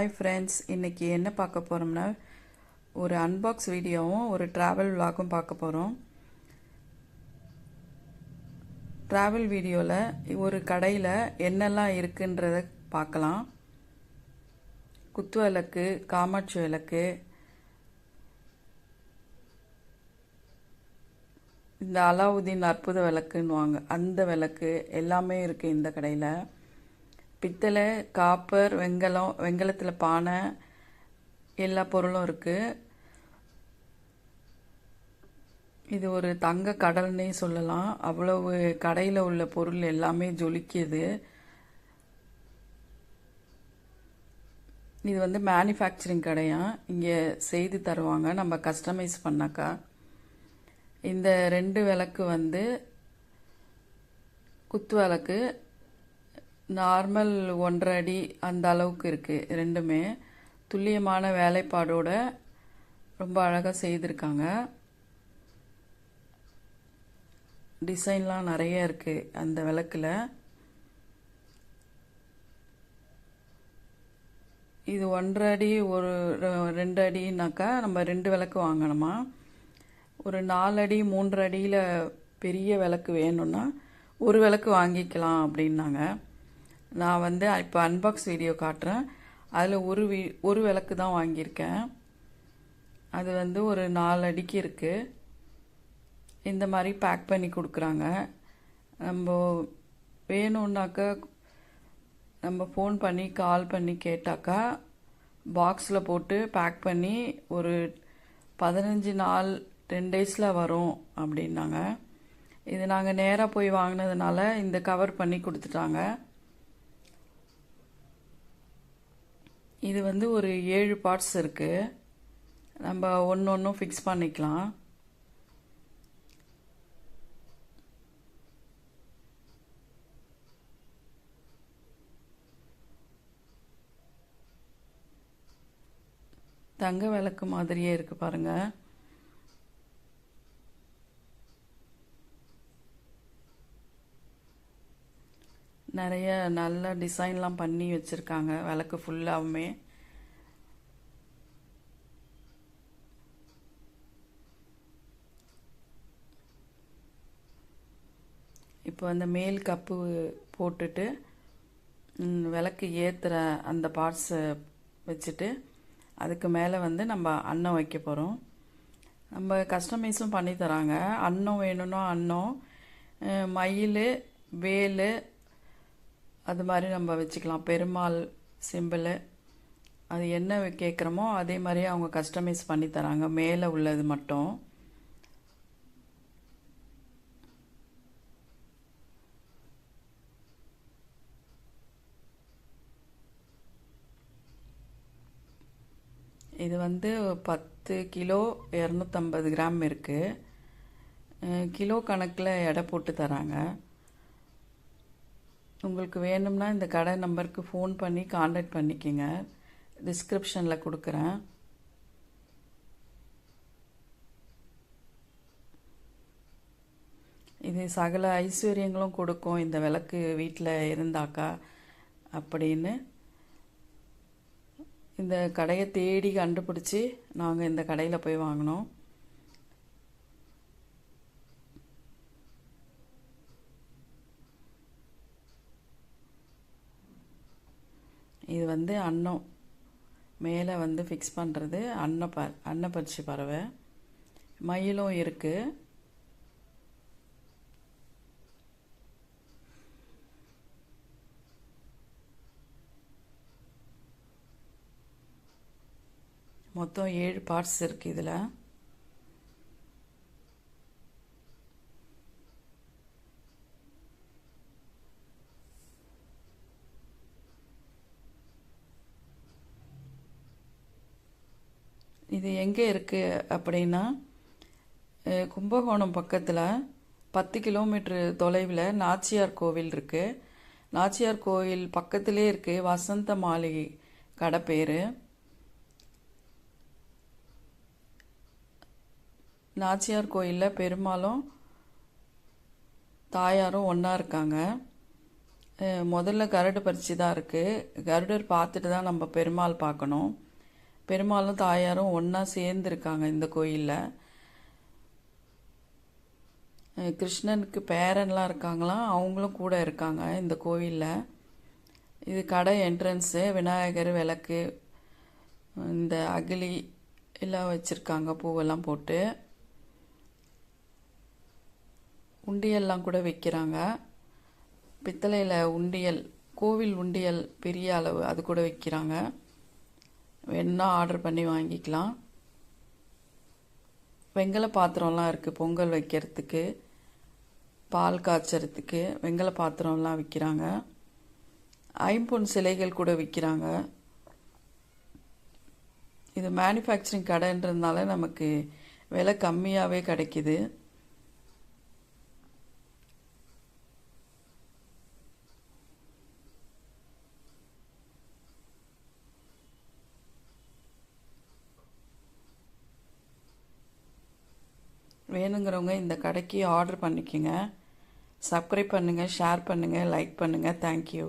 Hi friends இன்றைக்கி என்ன பார்க்க போகிறோம்னா ஒரு அன்பாக்ஸ் வீடியோவும் ஒரு ட்ராவல் விலாகும் பார்க்க போகிறோம் ட்ராவல் வீடியோவில் ஒரு கடையில் என்னெல்லாம் இருக்குன்றத பார்க்கலாம். குத்து விளக்கு காமாட்சி விளக்கு இந்த அலாவுதீன் அற்புத விளக்குன்னுவாங்க. அந்த விளக்கு எல்லாமே இருக்குது இந்த கடையில். பித்தளை காப்பர் வெங்கலம் வெங்கலத்தில் பானை எல்லா பொருளும் இருக்குது இது ஒரு தங்க கடல்னே சொல்லலாம். அவ்வளவு கடையில் உள்ள பொருள் எல்லாமே ஜொலிக்குது. இது வந்து மேனுஃபேக்சரிங் கடையா? இங்கே செய்து தருவாங்க. நம்ம கஸ்டமைஸ் பண்ணாக்கா. இந்த ரெண்டு விளக்கு வந்து குத்து விளக்கு நார்மல் ஒன்றரை அடி அந்த அளவுக்கு இருக்குது ரெண்டுமே துல்லியமான வேலைப்பாடோட ரொம்ப அழகாக செய்திருக்காங்க. டிசைன்லாம் நிறைய இருக்குது அந்த விளக்கில். இது ஒன்றரை அடி ஒரு ரெண்டு அடினாக்கா நம்ம ரெண்டு விளக்கு வாங்கணுமா? ஒரு நாலு அடி அடியில் பெரிய விளக்கு வேணும்னா ஒரு விளக்கு வாங்கிக்கலாம் அப்படின்னாங்க. நான் வந்து இப்போ அன்பாக்ஸ் வீடியோ காட்டுறேன். அதில் ஒரு வீ ஒரு விளக்கு தான் வாங்கியிருக்கேன். அது வந்து ஒரு நாலு அடிக்கு இருக்குது இந்த மாதிரி பேக் பண்ணி கொடுக்குறாங்க. நம்ம வேணும்னாக்கா நம்ம ஃபோன் பண்ணி கால் பண்ணி கேட்டாக்கா பாக்ஸில் போட்டு பேக் பண்ணி ஒரு பதினஞ்சு நாள் டென் டேஸில் வரும் அப்படின்னாங்க. இது நாங்கள் நேராக போய் வாங்கினதுனால இந்த கவர் பண்ணி கொடுத்துட்டாங்க. இது வந்து ஒரு ஏழு பார்ட்ஸ் இருக்குது நம்ம ஒன்று ஒன்றும் ஃபிக்ஸ் பண்ணிக்கலாம். தங்க விளக்கு மாதிரியே இருக்கு பாருங்கள் நிறைய நல்ல டிசைன்லாம் பண்ணி வச்சுருக்காங்க விளக்கு ஃபுல்லாகவுமே இப்போ அந்த மேல் கப்பு போட்டுட்டு விளக்கு ஏற்றுற அந்த பார்ட்ஸை வச்சுட்டு அதுக்கு மேலே வந்து நம்ம அன்னம் வைக்க போகிறோம் நம்ம கஸ்டமைஸும் பண்ணி தராங்க. அன்னம் வேணும்னா அன்னம் மயில் வேல் அது மாதிரி நம்ம வச்சுக்கலாம். பெருமாள் சிம்பிளு அது என்ன கேட்குறோமோ அதே மாதிரி அவங்க கஸ்டமைஸ் பண்ணி தராங்க. மேலே உள்ளது மட்டும். இது வந்து பத்து கிலோ இரநூத்தம்பது கிராம் இருக்குது கிலோ கணக்கில் எடை போட்டு தராங்க. உங்களுக்கு வேணும்னா இந்த கடை நம்பருக்கு ஃபோன் பண்ணி காண்டாக்ட் பண்ணிக்கோங்க. டிஸ்கிரிப்ஷனில் கொடுக்குறேன். இது சகல ஐஸ்வர்யங்களும் கொடுக்கும் இந்த விளக்கு வீட்டில் இருந்தாக்கா அப்படின்னு. இந்த கடையை தேடி கண்டுபிடிச்சி நாங்கள் இந்த கடையில் போய் வாங்கினோம். இது வந்து அன்னம். மேலே வந்து ஃபிக்ஸ் பண்ணுறது அன்ன ப அன்னப்பரிசி பறவை. மயிலும் இருக்குது மொத்தம் ஏழு பார்ட்ஸ் இருக்குது இதில். இது எங்கே இருக்குது அப்படின்னா கும்பகோணம் பக்கத்தில் பத்து கிலோமீட்டர் தொலைவில் நாச்சியார் கோவில் இருக்குது நாச்சியார் கோவில் பக்கத்திலே இருக்குது வசந்த மாளிகை கடை பேர். நாச்சியார் கோயிலில் பெருமாளும் தாயாரும் ஒன்றா இருக்காங்க. முதல்ல கருடு பறிச்சு தான் இருக்குது கருடர் பார்த்துட்டு தான் நம்ம பெருமாள் பார்க்கணும். பெருமாளும் தாயாரும் ஒன்றா சேர்ந்துருக்காங்க இந்த கோயிலில். கிருஷ்ணனுக்கு பேரன்லாம் இருக்காங்களாம் அவங்களும் கூட இருக்காங்க இந்த கோயிலில். இது கடை என்ட்ரன்ஸு விநாயகர் விளக்கு இந்த அகிலி எல்லாம் வச்சுருக்காங்க பூவெல்லாம் போட்டு. உண்டியல்லாம் கூட வைக்கிறாங்க. பித்தளையில் உண்டியல் கோவில் உண்டியல் பெரிய அளவு அது கூட வைக்கிறாங்க. வேணும்னா ஆர்டர் பண்ணி வாங்கிக்கலாம். வெங்கல பாத்திரம்லாம் இருக்குது பொங்கல் வைக்கிறதுக்கு. பால் காய்ச்சறதுக்கு வெங்கல பாத்திரம்லாம் விற்கிறாங்க ஐம்பொன் சிலைகள் கூட விற்கிறாங்க இது மேனுஃபேக்சரிங் கடைன்றதுனால நமக்கு விலை கம்மியாகவே கிடைக்கிது. வேணுங்கிறவங்க இந்த கடைக்கு ஆர்டர் பண்ணிக்கோங்க. சப்ஸ்கிரைப் பண்ணுங்கள் ஷேர் பண்ணுங்கள் லைக் பண்ணுங்கள் தேங்க்யூ